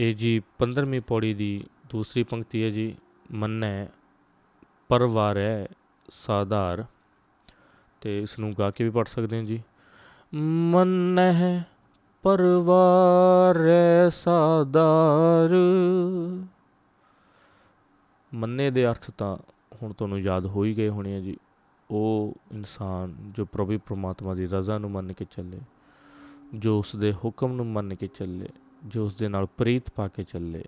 ਇਹ ਜੀ 15ਵੀਂ ਪੌੜੀ ਦੀ ਦੂਸਰੀ ਪੰਕਤੀ ਹੈ ਜੀ, ਮੰਨੈ, ਪਰਵਾਰੈ, ਸਾਧਾਰ। ਤੇ ਇਸ ਨੂੰ ਗਾ ਕੇ ਵੀ ਪੜ ਸਕਦੇ ਹਾਂ ਜੀ। ਮੰਨੈ, ਪਰਵਾਰੈ, ਸਾਧਾਰ। ਮੰਨੇ ਦੇ ਅਰਥ ਤਾਂ ਹੁਣ ਤੁਹਾਨੂੰ ਯਾਦ ਹੋ ਹੀ ਗਏ ਹੋਣੇ ਆ ਜੀ। ਉਹ ਇਨਸਾਨ ਜੋ ਪ੍ਰਭੂ ਪ੍ਰਮਾਤਮਾ ਦੀ ਰਜ਼ਾ ਨੂੰ ਮੰਨ ਕੇ ਚੱਲੇ, ਜੋ ਉਸ ਦੇ ਹੁਕਮ ਨੂੰ ਮੰਨ ਕੇ ਚੱਲੇ ਜੋ ਉਸ ਦੇ ਨਾਲ ਪ੍ਰੀਤ ਪਾ ਕੇ ਚੱਲੇ,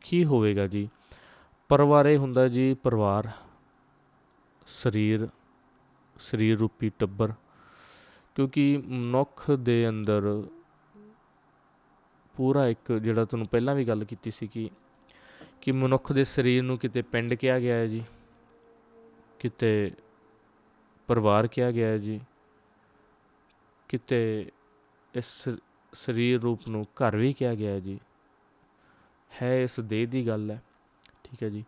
ਕੀ ਹੋਵੇਗਾ ਜੀ? ਪਰਿਵਾਰ ਇਹ ਹੁੰਦਾ ਜੀ, ਪਰਿਵਾਰ, ਸਰੀਰ ਸਰੀਰ ਰੂਪੀ ਟੱਬਰ, ਕਿਉਂਕਿ ਮਨੁੱਖ ਦੇ ਅੰਦਰ ਪੂਰਾ ਇੱਕ ਜਿਹੜਾ ਤੁਹਾਨੂੰ ਪਹਿਲਾਂ ਵੀ ਗੱਲ ਕੀਤੀ ਸੀ ਕਿ ਕਿ ਮਨੁੱਖ ਦੇ ਸਰੀਰ ਨੂੰ ਕਿਤੇ ਪਿੰਡ ਕਿਹਾ ਗਿਆ ਹੈ ਜੀ, ਕਿਤੇ ਪਰਿਵਾਰ ਕਿਹਾ ਗਿਆ ਹੈ ਜੀ, ਕਿਤੇ ਇਸ ਸਰੀਰ ਰੂਪ ਨੂੰ ਘਰ ਵੀ ਕਿਹਾ ਗਿਆ ਹੈ ਜੀ। ਹੈ ਇਸ ਦੇਹ ਦੀ ਗੱਲ ਹੈ, ਠੀਕ ਹੈ ਜੀ।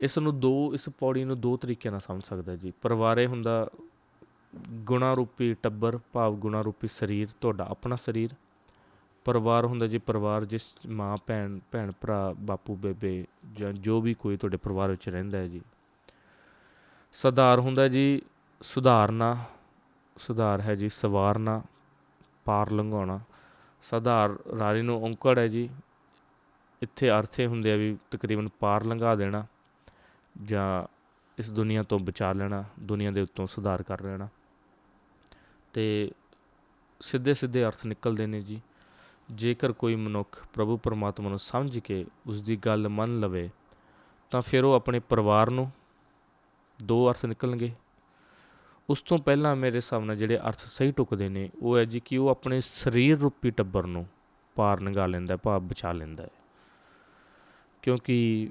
ਇਸ ਨੂੰ ਦੋ, ਇਸ ਪੌੜੀ ਨੂੰ ਦੋ ਤਰੀਕਿਆਂ ਨਾਲ ਸਮਝ ਸਕਦਾ ਜੀ। ਪਰਿਵਾਰੇ ਹੁੰਦਾ ਗੁਣਾ ਰੂਪੀ ਟੱਬਰ, ਭਾਵ ਗੁਣਾ ਰੂਪੀ ਸਰੀਰ, ਤੁਹਾਡਾ ਆਪਣਾ ਸਰੀਰ। ਪਰਿਵਾਰ ਹੁੰਦਾ ਜੀ ਪਰਿਵਾਰ ਜਿਸ ਮਾਂ, ਭੈਣ ਭੈਣ, ਭਰਾ, ਬਾਪੂ, ਬੇਬੇ ਜਾਂ ਜੋ ਵੀ ਕੋਈ ਤੁਹਾਡੇ ਪਰਿਵਾਰ ਵਿੱਚ ਰਹਿੰਦਾ ਹੈ ਜੀ। ਸੁਧਾਰ ਹੁੰਦਾ ਜੀ ਸੁਧਾਰਨਾ, ਸੁਧਾਰ ਹੈ ਜੀ ਸਵਾਰਨਾ, ਪਾਰ ਲੰਘਾਉਣਾ। ਸੁਧਾਰ ਰਾਰੀ ਨੂੰ ਔਂਕੜ ਹੈ ਜੀ। ਇੱਥੇ ਅਰਥੇ ਹੁੰਦੇ ਆ ਵੀ ਤਕਰੀਬਨ ਪਾਰ ਲੰਘਾ ਦੇਣਾ ਜਾਂ ਇਸ ਦੁਨੀਆ ਤੋਂ ਬਚਾ ਲੈਣਾ, ਦੁਨੀਆ ਦੇ ਉੱਤੋਂ ਸੁਧਾਰ ਕਰ ਲੈਣਾ। ਤੇ ਸਿੱਧੇ ਸਿੱਧੇ ਅਰਥ ਨਿਕਲਦੇ ਨੇ ਜੀ। ਜੇਕਰ ਕੋਈ ਮਨੁੱਖ ਪ੍ਰਭੂ ਪਰਮਾਤਮਾ ਨੂੰ ਸਮਝ ਕੇ ਉਸ ਦੀ ਗੱਲ ਮੰਨ ਲਵੇ, ਤਾਂ ਫਿਰ ਉਹ ਆਪਣੇ ਪਰਿਵਾਰ ਨੂੰ ਦੋ ਅਰਥ ਨਿਕਲਣਗੇ। ਉਸ ਤੋਂ ਪਹਿਲਾਂ ਮੇਰੇ ਹਿਸਾਬ ਨਾਲ ਜਿਹੜੇ ਅਰਥ ਸਹੀ ਟੁਕਦੇ ਨੇ, ਉਹ ਹੈ ਜੀ ਕਿ ਉਹ ਆਪਣੇ ਸਰੀਰ ਰੂਪੀ ਟੱਬਰ ਨੂੰ ਪਾਰ ਨਗਾ ਲੈਂਦਾ ਭਾਵ ਬਚਾ ਲੈਂਦਾ ਹੈ। ਕਿਉਂਕਿ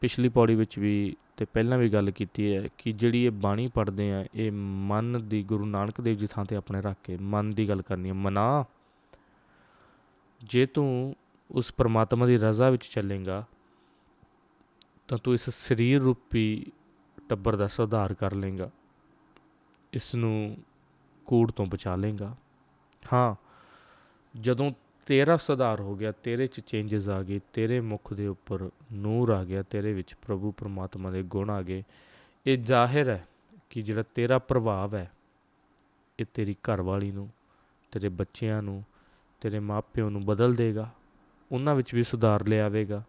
ਪਿਛਲੀ ਪੌੜੀ ਵਿੱਚ ਵੀ ਤੇ ਪਹਿਲਾਂ ਵੀ ਗੱਲ ਕੀਤੀ ਹੈ ਕਿ ਜਿਹੜੀ ਇਹ ਬਾਣੀ ਪੜ੍ਹਦੇ ਆ, ਇਹ ਮਨ ਦੀ ਗੁਰੂ ਨਾਨਕ ਦੇਵ ਜੀ ਥਾਂ ਤੇ ਆਪਣੇ ਰੱਖ ਕੇ ਮਨ ਦੀ ਗੱਲ ਕਰਨੀ ਹੈ। ਮਨਾ, ਜੇ ਤੂੰ ਉਸ ਪਰਮਾਤਮਾ ਦੀ ਰਜ਼ਾ ਵਿੱਚ ਚੱਲੇਗਾ, ਤਾਂ ਤੂੰ ਇਸ ਸਰੀਰ ਰੂਪੀ ਟੱਬਰ ਦਾ ਸੁਧਾਰ ਕਰ ਲੇਗਾ ਇਸ ਨੂੰ ਕੂੜ ਤੋਂ ਬਚਾ ਲੇਗਾ ਹਾਂ, ਜਦੋਂ ਤੇਰਾ ਸੁਧਾਰ ਹੋ ਗਿਆ, ਤੇਰੇ 'ਚ ਚੇਂਜਸ ਆ ਗਏ, ਤੇਰੇ ਮੁਖ ਦੇ ਉੱਪਰ ਨੂਰ ਆ ਗਿਆ, ਤੇਰੇ ਵਿੱਚ ਪ੍ਰਭੂ ਪਰਮਾਤਮਾ ਦੇ ਗੁਣ ਆ ਗਏ, ਇਹ ਜ਼ਾਹਿਰ ਹੈ ਕਿ ਜਿਹੜਾ ਤੇਰਾ ਪ੍ਰਭਾਵ ਹੈ, ਇਹ ਤੇਰੀ ਘਰਵਾਲੀ ਨੂੰ, ਤੇਰੇ ਬੱਚਿਆਂ ਨੂੰ, ਤੇਰੇ ਮਾਪਿਆਂ ਨੂੰ ਬਦਲ ਦੇਗਾ, ਉਹਨਾਂ ਵਿੱਚ ਵੀ ਸੁਧਾਰ ਲਿਆਵੇਗਾ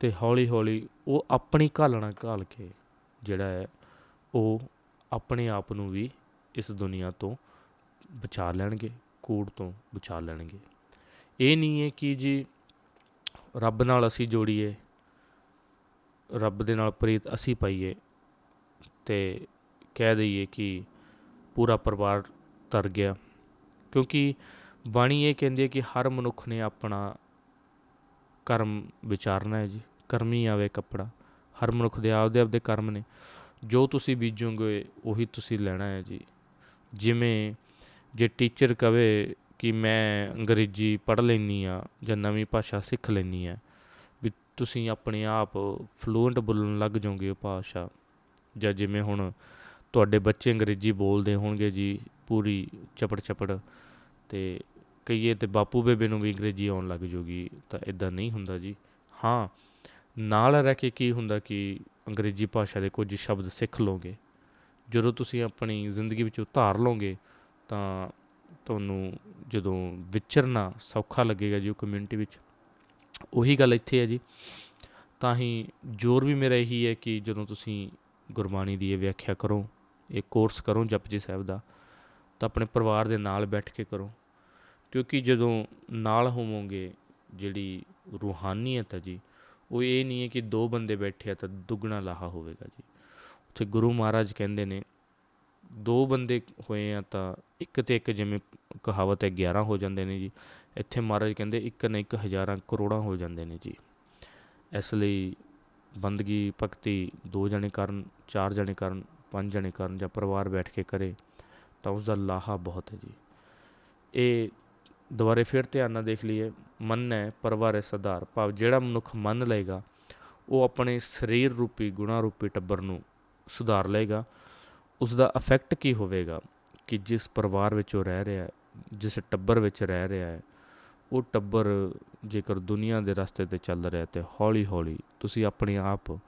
ਤੇ ਹੌਲੀ ਹੌਲੀ ਉਹ ਆਪਣੀ ਘਾਲਣਾ ਘਾਲ ਕੇ ਜਿਹੜਾ ਹੈ, ਉਹ ਆਪਣੇ ਆਪ ਨੂੰ ਵੀ ਇਸ ਦੁਨੀਆ ਤੋਂ ਬਚਾ ਲੈਣਗੇ, ਕੂੜ ਤੋਂ ਬਚਾ ਲੈਣਗੇ। ਇਹ ਨਹੀਂ ਹੈ ਕਿ ਜੀ ਰੱਬ ਨਾਲ ਅਸੀਂ ਜੋੜੀਏ, ਰੱਬ ਦੇ ਨਾਲ ਪ੍ਰੀਤ ਅਸੀਂ ਪਾਈਏ ਤੇ ਕਹਿ ਦਈਏ ਕਿ ਪੂਰਾ ਪਰਿਵਾਰ ਤਰ ਗਿਆ। ਕਿਉਂਕਿ ਬਾਣੀ ਇਹ ਕਹਿੰਦੀ ਹੈ ਕਿ ਹਰ ਮਨੁੱਖ ਨੇ ਆਪਣਾ ਕਰਮ ਵਿਚਾਰਨਾ ਹੈ ਜੀ, ਕਰਮੀ ਆਵੇ ਕੱਪੜਾ। ਹਰ ਮਨੁੱਖ ਦੇ ਆਪਦੇ ਆਪਦੇ ਕਰਮ ਨੇ। ਜੋ ਤੁਸੀਂ ਬੀਜੋਗੇ, ਉਹੀ ਤੁਸੀਂ ਲੈਣਾ ਹੈ ਜੀ। ਜਿਵੇਂ ਜੇ ਟੀਚਰ ਕਵੇ ਕਿ ਮੈਂ ਅੰਗਰੇਜ਼ੀ ਪੜ੍ਹ ਲੈਣੀ ਆ ਜਾਂ ਨਵੀਂ ਭਾਸ਼ਾ ਸਿੱਖ ਲੈਣੀ ਆ ਵੀ ਤੁਸੀਂ ਆਪਣੇ ਆਪ ਫਲੂਐਂਟ ਬੋਲਣ ਲੱਗ ਜਾਓਗੇ ਉਹ ਭਾਸ਼ਾ। ਜਾਂ ਜਿਵੇਂ ਹੁਣ ਤੁਹਾਡੇ ਬੱਚੇ ਅੰਗਰੇਜ਼ੀ ਬੋਲਦੇ ਹੋਣਗੇ ਜੀ, ਪੂਰੀ ਚਪੜ ਚਪੜ, ਤੇ ਕਹੀਏ ਤੇ ਬਾਪੂ ਬੇਬੇ ਨੂੰ ਵੀ ਅੰਗਰੇਜ਼ੀ ਆਉਣ ਲੱਗ ਜੂਗੀ, ਤਾਂ ਇਦਾਂ ਨਹੀਂ ਹੁੰਦਾ ਜੀ। ਹਾਂ, ਨਾਲ ਰਹਿ ਕੇ ਕੀ ਹੁੰਦਾ ਕਿ ਅੰਗਰੇਜ਼ੀ ਭਾਸ਼ਾ ਦੇ ਕੁਝ ਸ਼ਬਦ ਸਿੱਖ ਲਓਗੇ। ਜਦੋਂ ਤੁਸੀਂ ਆਪਣੀ ਜ਼ਿੰਦਗੀ ਵਿੱਚ ਉਤਾਰ ਲਓਗੇ, ਤਾਂ ਤੁਹਾਨੂੰ ਜਦੋਂ ਵਿਚਰਨਾ ਸੌਖਾ ਲੱਗੇਗਾ ਜੀ ਉਹ ਕਮਿਊਨਿਟੀ ਵਿੱਚ। ਉਹੀ ਗੱਲ ਇੱਥੇ ਹੈ ਜੀ। ਤਾਂ ਹੀ ਜ਼ੋਰ ਵੀ ਮੇਰਾ ਇਹੀ ਹੈ ਕਿ ਜਦੋਂ ਤੁਸੀਂ ਗੁਰਬਾਣੀ ਦੀ ਇਹ ਵਿਆਖਿਆ ਕਰੋ, ਇਹ ਕੋਰਸ ਕਰੋ ਜਪਜੀ ਸਾਹਿਬ ਦਾ, ਤਾਂ ਆਪਣੇ ਪਰਿਵਾਰ ਦੇ ਨਾਲ ਬੈਠ ਕੇ ਕਰੋ। ਕਿਉਂਕਿ ਜਦੋਂ ਨਾਲ ਹੋਵੋਗੇ, ਜਿਹੜੀ ਰੂਹਾਨੀਅਤ ਹੈ ਜੀ ਉਹ ਇਹ ਨਹੀਂ ਹੈ ਕਿ ਦੋ ਬੰਦੇ ਬੈਠੇ ਆ ਤਾਂ ਦੁੱਗਣਾ ਲਾਹਾ ਹੋਵੇਗਾ ਜੀ। ਉੱਥੇ ਗੁਰੂ ਮਹਾਰਾਜ ਕਹਿੰਦੇ ਨੇ, ਦੋ ਬੰਦੇ ਹੋਏ ਆ ਤਾਂ ਇੱਕ ਤੇ ਇੱਕ ਜਿਵੇਂ ਕਹਾਵਤ ਹੈ 11 ਹੋ ਜਾਂਦੇ ਨੇ ਜੀ। ਇੱਥੇ ਮਹਾਰਾਜ ਕਹਿੰਦੇ ਇੱਕ ਨਾ ਇੱਕ ਹਜ਼ਾਰਾਂ ਕਰੋੜਾਂ ਹੋ ਜਾਂਦੇ ਨੇ ਜੀ। ਇਸ ਲਈ ਬੰਦਗੀ, ਭਗਤੀ ਦੋ ਜਣੇ ਕਰਨ, ਚਾਰ ਜਣੇ ਕਰਨ, ਪੰਜ ਜਣੇ ਕਰਨ ਜਾਂ ਪਰਿਵਾਰ ਬੈਠ ਕੇ ਕਰੇ ਤਾਂ ਉਸ ਦਾ ਲਾਹਾ ਬਹੁਤ ਹੈ ਜੀ। ਇਹ ਦੁਬਾਰੇ ਫਿਰ ਧਿਆਨ ਨਾਲ ਦੇਖ ਲਈਏ। ਮਨ ਹੈ ਪਰਵਾਰ ਹੈ ਸਧਾਰ। ਭਾਵ ਜਿਹੜਾ ਮਨੁੱਖ ਮੰਨ ਲਏਗਾ, ਉਹ ਆਪਣੇ ਸਰੀਰ ਰੂਪੀ, ਗੁਣਾ ਰੂਪੀ ਟੱਬਰ ਨੂੰ ਸੁਧਾਰ ਲਏਗਾ। ਉਸ ਦਾ ਇਫੈਕਟ ਕੀ ਹੋਵੇਗਾ? ਕਿ ਜਿਸ ਪਰਿਵਾਰ ਵਿੱਚ ਉਹ ਰਹਿ ਰਿਹਾ ਹੈ, ਜਿਸ ਟੱਬਰ ਵਿੱਚ ਰਹਿ ਰਿਹਾ ਹੈ, ਉਹ ਟੱਬਰ ਜੇਕਰ ਦੁਨੀਆ ਦੇ ਰਸਤੇ ਤੇ ਚੱਲ ਰਿਹਾ ਤੇ ਹੌਲੀ ਹੌਲੀ ਤੁਸੀਂ ਆਪਣੇ ਆਪ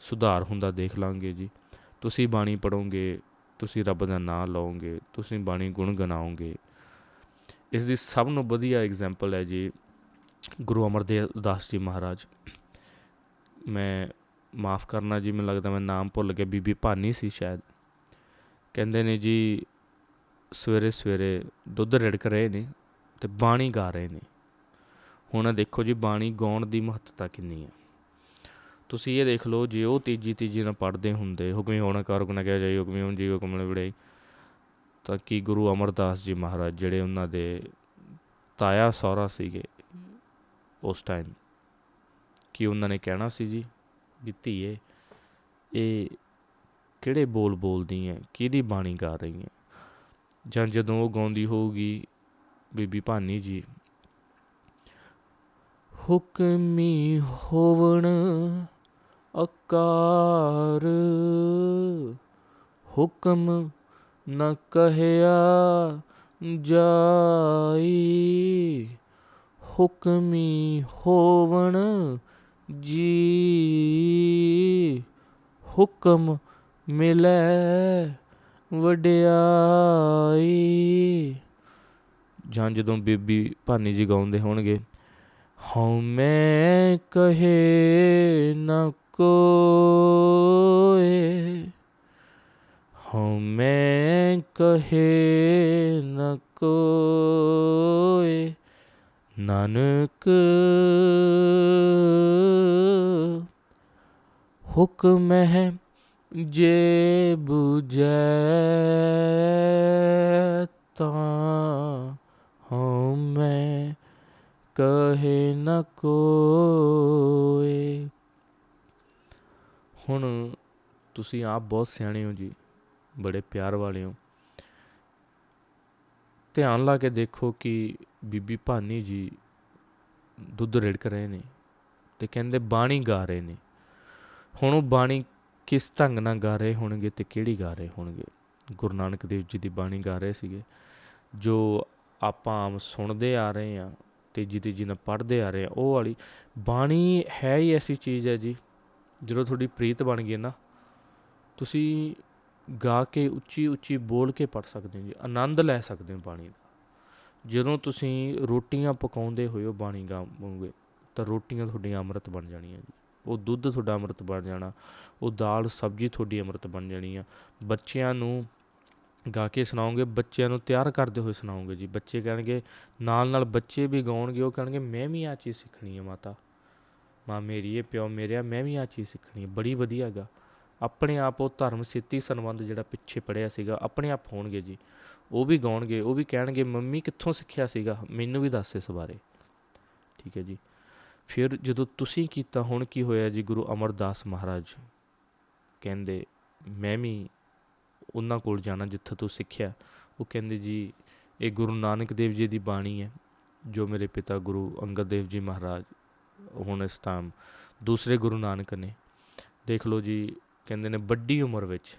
ਸੁਧਾਰ ਹੁੰਦਾ ਦੇਖ ਲਾਂਗੇ ਜੀ। ਤੁਸੀਂ ਬਾਣੀ ਪੜੋਗੇ ਤੁਸੀਂ ਰੱਬ ਦਾ ਨਾਮ ਲਓਗੇ, ਤੁਸੀਂ ਬਾਣੀ ਗੁਣ ਗਨਾਓਗੇ ਇਸ ਦੀ ਸਭ ਨੂੰ ਵਧੀਆ ਐਗਜ਼ਾਮਪਲ ਹੈ ਜੀ ਗੁਰੂ ਅਮਰਦਾਸ ਜੀ ਮਹਾਰਾਜ, ਮੈਂ ਮਾਫ ਕਰਨਾ ਜੀ, ਮੈਨੂੰ ਲੱਗਦਾ ਮੈਂ ਨਾਮ ਭੁੱਲ ਗਿਆ, ਬੀਬੀ ਭਾਨੀ ਸੀ ਸ਼ਾਇਦ। ਕਹਿੰਦੇ ਨੇ ਜੀ, ਸਵੇਰੇ ਸਵੇਰੇ ਦੁੱਧ ਰਿੜਕ ਰਹੇ ਨੇ ਤੇ ਬਾਣੀ ਗਾ ਰਹੇ ਨੇ। ਹੁਣ ਦੇਖੋ ਜੀ, ਬਾਣੀ ਗਾਉਣ ਦੀ ਮਹੱਤਤਾ ਕਿੰਨੀ ਹੈ। ਤੁਸੀਂ ਇਹ ਦੇਖ ਲਓ, ਜੇ ਉਹ ਤੀਜੀ ਤੀਜੀ ਨਾਲ ਪੜ੍ਹਦੇ ਹੁੰਦੇ, ਹੁਕਮੀ ਹੋਣਾ ਕਰ ਹੁਕਮ ਕਿਹਾ ਜਾਈ, ਹੁਕਮੀ ਹੋਣ ਜੀ ਹੁਕਮ ਨੇ ਵਿੜਾਈ, ਤਾਂ ਕਿ ਗੁਰੂ ਅਮਰਦਾਸ ਜੀ ਮਹਾਰਾਜ ਜਿਹੜੇ ਉਹਨਾਂ ਦੇ ਤਾਇਆ, ਸਹੁਰਾ ਸੀਗੇ ਉਸ ਟਾਈਮ ਕਿ ਉਹਨਾਂ ਨੇ ਕਹਿਣਾ ਸੀ ਜੀ ਵੀ ਧੀਏ, ਇਹ ਕਿਹੜੇ ਬੋਲ ਬੋਲਦੀ ਹੈ? ਕਿਹਦੀ ਬਾਣੀ ਗਾ ਰਹੀ ਹੈ ਜਾਂ ਜਦੋਂ ਉਹ ਗਾਉਂਦੀ ਹੋਊਗੀ ਬੀਬੀ ਭਾਨੀ ਜੀ, ਹੁਕਮੀ ਹੋਵਣ ਅਕਾਰ, ਹੁਕਮ ਨ ਕਹਿਆ ਜਾਈ। ਹੁਕਮੀ ਹੋਵਣ ਜੀ। ਹੁਕਮ ਮਿਲੈ ਵਡਿਆਈ। ਜਾਂ ਜਦੋਂ ਬੀਬੀ ਭਾਨੀ ਜੀ ਗਾਉਂਦੇ ਹੋਣਗੇ, ਹਉ ਮੈਂ ਕਹੇ ਨ ਕੋਏ। ਹਉ ਮੈਂ ਕਹੇ ਨ ਕੋਏ। ਨਾਨਕ, ਹੁਕਮ ਹੈ ਜੇ ਬੁਝੈ ਤਾਂ ਹਉ ਮੈਂ ਕਹੇ ਨ ਕੋਏ। ਹੁਣ ਤੁਸੀਂ ਆਪ ਬਹੁਤ ਸਿਆਣੇ ਹੋ ਜੀ, ਬੜੇ ਪਿਆਰ ਵਾਲੇ ਹੋ। ਧਿਆਨ ਲਾ ਕੇ ਦੇਖੋ ਕਿ ਬੀਬੀ ਭਾਨੀ ਜੀ ਦੁੱਧ ਰਿੜਕ ਰਹੇ ਨੇ ਤੇ ਕਹਿੰਦੇ ਬਾਣੀ ਗਾ ਰਹੇ ਨੇ। ਹੁਣ ਉਹ ਬਾਣੀ ਕਿਸ ਢੰਗ ਨਾਲ ਗਾ ਰਹੇ ਹੋਣਗੇ ਤੇ ਕਿਹੜੀ ਗਾ ਰਹੇ ਹੋਣਗੇ? ਗੁਰੂ ਨਾਨਕ ਦੇਵ ਜੀ ਦੀ ਬਾਣੀ ਗਾ ਰਹੇ ਸੀਗੇ, ਜੋ ਆਪਾਂ ਆਮ ਸੁਣਦੇ ਆ ਰਹੇ ਆ ਤੇ ਜਿਹਦੇ ਜਿਹਨਾਂ ਪੜ੍ਹਦੇ ਆ ਰਹੇ ਆ ਉਹ ਵਾਲੀ ਬਾਣੀ ਹੈ ਹੀ ਐਸੀ ਚੀਜ਼ ਹੈ ਜੀ, ਜਦੋਂ ਤੁਹਾਡੀ ਪ੍ਰੀਤ ਬਣ ਗਈ ਨਾ, ਤੁਸੀਂ ਗਾ ਕੇ ਉੱਚੀ ਉੱਚੀ ਬੋਲ ਕੇ ਪੜ ਸਕਦੇ ਹੋ ਜੀ, ਆਨੰਦ ਲੈ ਸਕਦੇ ਹੋ ਬਾਣੀ ਦਾ। ਜਦੋਂ ਤੁਸੀਂ ਰੋਟੀਆਂ ਪਕਾਉਂਦੇ ਹੋਏ ਉਹ ਬਾਣੀ ਗਾਵੋਗੇ ਤਾਂ ਰੋਟੀਆਂ ਤੁਹਾਡੀਆਂ ਅੰਮ੍ਰਿਤ ਬਣ ਜਾਣੀਆਂ ਜੀ। ਉਹ ਦੁੱਧ ਤੁਹਾਡਾ ਅੰਮ੍ਰਿਤ ਬਣ ਜਾਣਾ, ਉਹ ਦਾਲ, ਸਬਜ਼ੀ ਤੁਹਾਡੀ ਅੰਮ੍ਰਿਤ ਬਣ ਜਾਣੀ ਆ। ਬੱਚਿਆਂ ਨੂੰ ਗਾ ਕੇ ਸੁਣਾਓਗੇ, ਬੱਚਿਆਂ ਨੂੰ ਤਿਆਰ ਕਰਦੇ ਹੋਏ ਸੁਣਾਉਂਗੇ ਜੀ। ਬੱਚੇ ਕਹਿਣਗੇ, ਨਾਲ ਨਾਲ ਬੱਚੇ ਵੀ ਗਾਉਣਗੇ, ਉਹ ਕਹਿਣਗੇ, ਮੈਂ ਵੀ ਆ ਚੀਜ਼ ਸਿੱਖਣੀ ਹੈ ਮਾਤਾ। ਮਾਂ ਮੇਰੀ ਇਹ ਪਿਓ ਮੇਰਿਆ, ਮੈਂ ਵੀ ਆ ਚੀਜ਼ ਸਿੱਖਣੀ ਹੈ ਬੜੀ ਵਧੀਆ ਗਾ। ਆਪਣੇ ਆਪ ਉਹ ਧਰਮ ਸਿੱਤੀ ਸੰਬੰਧ ਜਿਹੜਾ ਪਿੱਛੇ ਪੜਿਆ ਸੀਗਾ, ਆਪਣੇ ਆਪ ਹੋਣਗੇ ਜੀ। ਉਹ ਵੀ ਗਾਉਣਗੇ, ਉਹ ਵੀ ਕਹਿਣਗੇ, ਮੰਮੀ ਕਿੱਥੋਂ ਸਿੱਖਿਆ ਸੀਗਾ? ਮੈਨੂੰ ਵੀ ਦੱਸ ਇਸ ਬਾਰੇ। ਠੀਕ ਹੈ ਜੀ। ਫਿਰ ਜਦੋਂ ਤੁਸੀਂ ਕੀਤਾ, ਹੁਣ ਕੀ ਹੋਇਆ ਜੀ ਗੁਰੂ ਅਮਰਦਾਸ ਮਹਾਰਾਜ ਕਹਿੰਦੇ, ਮੈਂ ਵੀ ਉਹਨਾਂ ਕੋਲ ਜਾਣਾ ਜਿੱਥੇ ਤੋਂ ਸਿੱਖਿਆ। ਉਹ ਕਹਿੰਦੇ ਜੀ, ਇਹ ਗੁਰੂ ਨਾਨਕ ਦੇਵ ਜੀ ਦੀ ਬਾਣੀ ਹੈ, ਜੋ ਮੇਰੇ ਪਿਤਾ ਗੁਰੂ ਅੰਗਦ ਦੇਵ ਜੀ ਮਹਾਰਾਜ, ਹੁਣ ਇਸ ਟਾਈਮ ਦੂਸਰੇ ਗੁਰੂ ਨਾਨਕ ਨੇ। ਦੇਖ ਲਓ ਜੀ ਕਹਿੰਦੇ ਨੇ ਵੱਡੀ ਉਮਰ ਵਿੱਚ,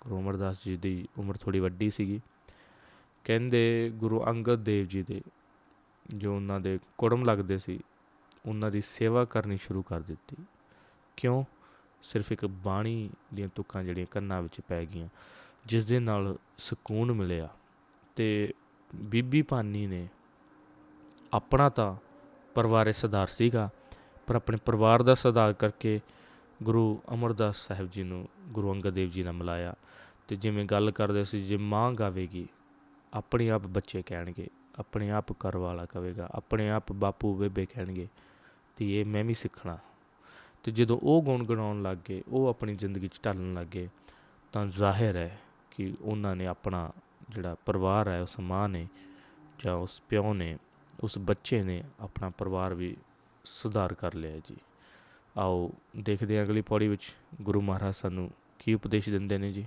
ਗੁਰੂ ਅਮਰਦਾਸ ਜੀ ਦੀ ਉਮਰ ਥੋੜੀ ਵੱਡੀ ਸੀਗੀ, ਕਹਿੰਦੇ ਗੁਰੂ ਅੰਗਦ ਦੇਵ ਜੀ ਦੇ, ਜੋ ਉਹਨਾਂ ਦੇ ਕੁੜਮ ਲੱਗਦੇ ਸੀ, ਉਹਨਾਂ ਦੀ ਸੇਵਾ ਕਰਨੀ ਸ਼ੁਰੂ ਕਰ ਦਿੱਤੀ। ਕਿਉਂ? ਸਿਰਫ ਇੱਕ ਬਾਣੀ ਦੀਆਂ ਤੁਕਾਂ ਜਿਹੜੀਆਂ ਕੰਨਾਂ ਵਿੱਚ ਪੈ ਗਈਆਂ, ਜਿਸ ਦੇ ਨਾਲ ਸਕੂਨ ਮਿਲਿਆ ਤੇ ਬੀਬੀ ਭਾਨੀ ਨੇ ਆਪਣਾ ਤਾਂ ਪਰਿਵਾਰੇ ਸੁਧਾਰ ਸੀਗਾ, ਪਰ ਆਪਣੇ ਪਰਿਵਾਰ ਦਾ ਸੁਧਾਰ ਕਰਕੇ ਗੁਰੂ ਅਮਰਦਾਸ ਸਾਹਿਬ ਜੀ ਨੂੰ, ਗੁਰੂ ਅੰਗਦ ਦੇਵ ਜੀ ਨਾਲ ਮਿਲਾਇਆ ਤੇ ਜਿਵੇਂ ਗੱਲ ਕਰਦੇ ਸੀ, ਜੇ ਮਾਂ ਗਾਵੇਗੀ, ਆਪਣੇ ਆਪ ਬੱਚੇ ਕਹਿਣਗੇ, ਆਪਣੇ ਆਪ ਘਰ ਵਾਲਾ ਕਹੇਗਾ ਆਪਣੇ ਆਪ ਬਾਪੂ ਬੇਬੇ ਕਹਿਣਗੇ, ਤੇ ਇਹ ਮੈਂ ਵੀ ਸਿੱਖਣਾ। ਤੇ ਜਦੋਂ ਉਹ ਗੁਣ ਗਣਾਉਣ ਲੱਗ ਗਏ, ਉਹ ਆਪਣੀ ਜ਼ਿੰਦਗੀ 'ਚ ਢਾਲਣ ਲੱਗ ਗਏ, ਤਾਂ ਜ਼ਾਹਿਰ ਹੈ ਕਿ ਉਹਨਾਂ ਨੇ ਆਪਣਾ ਜਿਹੜਾ ਪਰਿਵਾਰ ਹੈ, ਉਸ ਮਾਂ ਨੇ ਜਾਂ ਉਸ ਪਿਓ ਨੇ, ਉਸ ਬੱਚੇ ਨੇ ਆਪਣਾ ਪਰਿਵਾਰ ਵੀ ਸੁਧਾਰ ਕਰ ਲਿਆ ਜੀ। ਆਓ ਦੇਖਦੇ ਹਾਂ ਅਗਲੀ ਪੌੜੀ ਵਿੱਚ ਗੁਰੂ ਮਹਾਰਾਜ ਸਾਨੂੰ ਕੀ ਉਪਦੇਸ਼ ਦਿੰਦੇ ਨੇ ਜੀ।